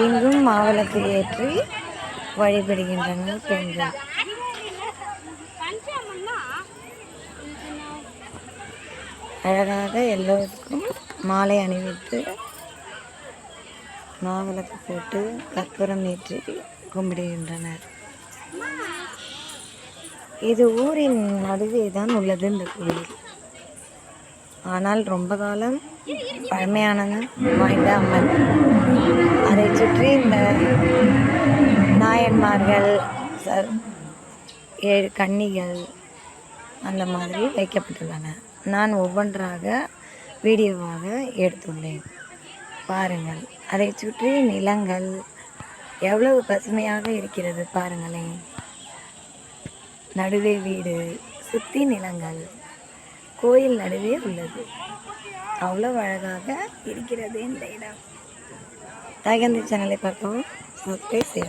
இங்கும் மாவிளக்கு ஏற்றி வழிபடுகின்றனர் பெண்கள். அழகாக எல்லோருக்கும் மாலை அணிவித்து மாவிளக்கு போட்டு கற்பூரம் ஏற்றி கும்பிடுகின்றனர். இது ஊரின் நடுவே தான் உள்ளது இந்த கோயில் ஆனால் ரொம்ப காலம் பழமையானது வாய்ந்த அம்மன். அதை சுற்றி இந்த நாயன்மார்கள் சர் ஏழு கன்னிகள் அந்த மாதிரி வைக்கப்பட்டுள்ளன. நான் ஒவ்வொன்றாக வீடியோவாக எடுத்துள்ளேன். பாருங்கள். அதை சுற்றி நிலங்கள் எவ்வளவு பசுமையாக இருக்கிறது பாருங்களேன் நடுவே வீடு சுற்றி நிலங்கள் கோயில் நடுவே உள்ளது. அவ்வளோ அழகாக இருக்கிறது இந்த இடம். தகந்த சேனலை பார்க்கவும் சப்ஸ்கிரைப் செய்யும்